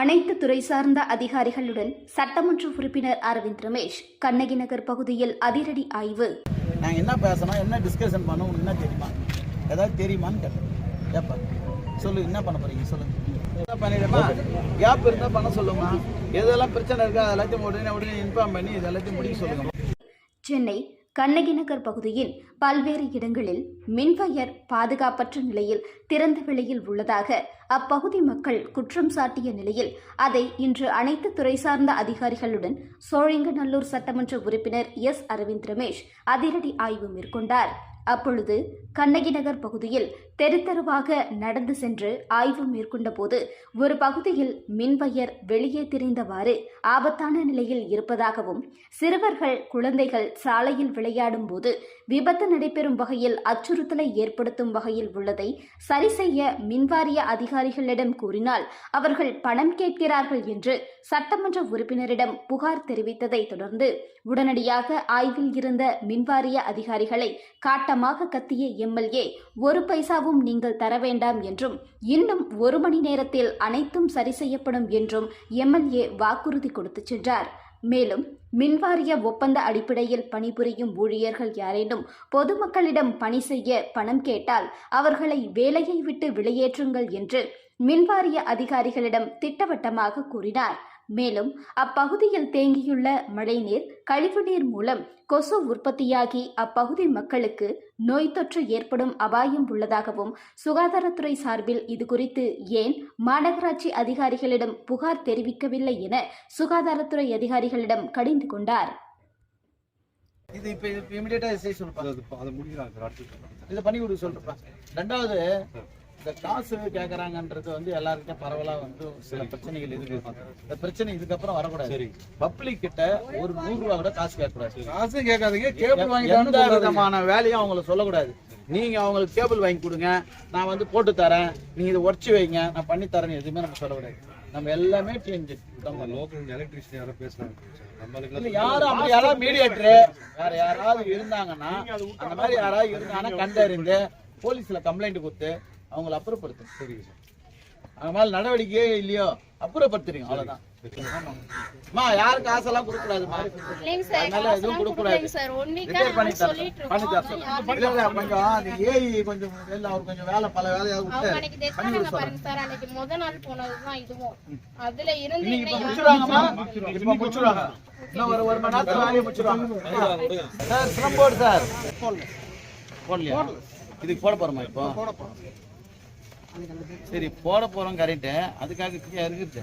அனைத்து துறை சார்ந்த அதிகாரிகளுடன் சட்டமன்ற உறுப்பினர் அரவிந்த் ரமேஷ் கண்ணகி நகர் பகுதியில் அதிரடி ஆய்வு. நாங்கள் என்ன பேசணும் என்ன டிஸ்கஷன் பண்ணோம் என்ன தெரியுமா? ஏதாவது தெரியுமான்னு கேட்டேன். ஏப்பா சொல்லு என்ன பண்ண போறீங்க சொல்லுங்க என்ன பண்ணிடுமா கேப் இருந்தால் பண்ண சொல்லுமா? எதெல்லாம் பிரச்சனை இருக்கோ எல்லாத்தையும் உடனே உடனே இன்ஃபார்ம் பண்ணி இது எல்லாத்தையும் முடிக்க சொல்லுங்க. சென்னை கண்ணகி நகர் பகுதியில் பல்வேறு இடங்களில் மின்வயர் பாதுகாப்பற்ற நிலையில் திறந்த வெளியில் உள்ளதாக அப்பகுதி மக்கள் குற்றம் சாட்டிய நிலையில் அதை இன்று அனைத்து துறை சார்ந்த அதிகாரிகளுடன் சோழிங்கநல்லூர் சட்டமன்ற உறுப்பினர் எஸ். அரவிந்த் ரமேஷ் அதிரடி ஆய்வு மேற்கொண்டார். அப்பொழுது கண்ணகி நகர் பகுதியில் தெரு தெருவாக நடந்து சென்று ஆய்வு மேற்கொண்டபோது ஒரு பகுதியில் மின்வயர் வெளியே திரிந்தவாறு ஆபத்தான நிலையில் இருப்பதாகவும் சிறுவர்கள் குழந்தைகள் சாலையில் விளையாடும் போது விபத்து நடைபெறும் வகையில் அச்சுறுத்தலை ஏற்படுத்தும் வகையில் உள்ளதை சரி செய்ய மின்வாரிய அதிகாரிகளிடம் கூறினால் அவர்கள் பணம் கேட்கிறார்கள் என்று சட்டமன்ற உறுப்பினரிடம் புகார் தெரிவித்ததை தொடர்ந்து உடனடியாக ஆய்வில் இருந்த மின்வாரிய அதிகாரிகளை காட்டமாக கத்திய எம்எல்ஏ ஒரு பைசாவும் நீங்கள் தர வேண்டாம் என்றும் இன்னும் ஒரு மணி நேரத்தில் அனைத்தும் சரி செய்யப்படும் என்றும் எம்எல்ஏ வாக்குறுதி கொடுத்து சென்றார். மேலும் மின்வாரிய ஒப்பந்த அடிப்படையில் பணிபுரியும் ஊழியர்கள் யாரேனும் பொதுமக்களிடம் பணி செய்ய பணம் கேட்டால் அவர்களை வேலையை விட்டு வெளியேற்றுங்கள் என்று மின்வாரிய அதிகாரிகளிடம் திட்டவட்டமாக கூறினார். மேலும் அப்பகுதியில் தேங்கியுள்ள மழைநீர் கழிவுநீர் மூலம் கொசு உற்பத்தியாகி அப்பகுதி மக்களுக்கு நோய் தொற்று ஏற்படும் அபாயம் உள்ளதாகவும் சுகாதாரத்துறை சார்பில் இதுகுறித்து ஏன் மாநகராட்சி அதிகாரிகளிடம் புகார் தெரிவிக்கவில்லை என சுகாதாரத்துறை அதிகாரிகளிடம் கடிந்து கொண்டார். இது இப்போ இமீடியட்டாக செய்ய சொல்லுப்பா அதை முடிக்கிறாங்க இதை பண்ணி கொடுக்க சொல்லுப்பா ரெண்டாவது இந்த காசு கேட்குறாங்கன்றது வந்து எல்லாருக்கிட்ட பரவலாக வந்து சில பிரச்சனைகள் இருக்கு. இந்த பிரச்சனை இதுக்கப்புறம் வரக்கூடாது. சரி. பப்ளிக் கிட்ட ஒரு நூறு ரூபா கூட காசு கேட்கக்கூடாது. காசு கேட்காதீங்க கேபிள் வாங்கி எந்த விதமான வேலையும் அவங்கள சொல்லக்கூடாது. நீங்க அவங்களுக்கு கேபிள் வாங்கி கொடுங்க நான் வந்து போட்டு தரேன். நீங்க இதை உடச்சி வைங்க நான் பண்ணி தரேன்னு எதுவுமே நம்ம சொல்லக்கூடாது. நம்ம எல்லாமே டிஎன்ஜி லோக்கல் எலக்ட்ரிஷியன் யாரோ பேசுறாங்க. நம்மளுக்கு இல்ல யாரும் அப்படி யாராவது மீடியேட்டர் வேற யாராவது இருந்தாங்கன்னா அந்த மாதிரி யாராவது இருந்தாங்கன்னா கண்டறிந்து போலீஸ்ல கம்ப்ளைண்ட் கொடுத்து அவங்கள அப்புறப்படுத்தும். சரிங்க சார். அவங்க மேல நடவடிக்கையே இல்லையோ அப்புறப்படுத்துறீங்க அவ்வளவுதான். அம்மா யாரும் காசெல்லாம் கொடுக்க கூடாதுமா அதனால எதுவும் கொடுக்க கூடாது கொஞ்சம் ஏஐ கொஞ்சம் அவர் கொஞ்சம் வேலை பல வேலையாவது அவங்க விட்டு அன்னைக்கு தைச்சாங்க பாருங்க சார். அன்னைக்கு முத நாள் போனதுதான் இதுவும். அதுல இருந்து இன்னைக்கு இப்ப இன்னும் இப்ப ஒரு ஒரு மணி நேரத்துல வேலையை முடிச்சுடுவாங்க சார் சிரம் போடு சார். போடலையா? இதுக்கு போட போறோமா இப்போ? சரி போட போறோம் கரெக்ட் அதுக்காக ஃப்ரீயா இருக்குது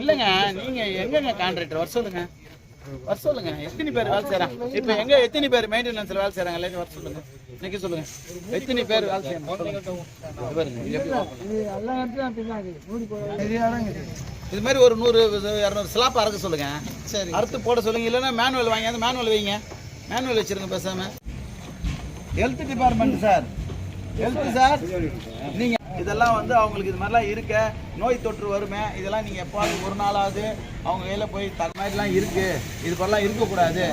இல்லைங்க நீங்க எங்கங்க கான்ட்ராக்டர் வர சொல்லுங்க. வர சொல்லுங்க. எத்தனை பேர் வேலை செய்றாங்க இப்போ எங்க எத்தனை பேர் மெயின்டெனன்ஸ்ல வேலை செய்றாங்க எல்லாத்தையும் வர சொல்லுங்க. இன்னைக்கு சொல்லுங்க. எத்தனை பேர் வேலை செய்யணும் இது மாதிரி ஒரு நூறு இரநூறு ஸ்லாப் அறக்க சொல்லுங்க. சரி. அறுத்து போட சொல்லுங்க. இல்லைன்னா மேனுவல் வாங்கி அந்த மேனுவல் வைங்க. மேனுவல் வச்சிருங்க பேசாம. Health department sir health sir நீங்கள் இதெல்லாம் வந்து அவங்களுக்கு இது மாதிரிலாம் இருக்க. நோய் தொற்று வருமே இதெல்லாம் நீங்கள் எப்போது ஒரு நாளாவது அவங்க கையில் போய் தர மாதிரிலாம் இருக்குது இது மாதிரிலாம் இருக்கக்கூடாது.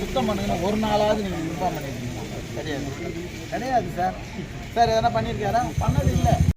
சுத்தம் பண்ணுங்கன்னு ஒரு நாளாவது நீங்கள் இன்ஃபார்ம் பண்ணியிருக்கீங்க கிடையாது கிடையாது சார் சார் எதனா பண்ணியிருக்காரா பண்ணது இல்லை.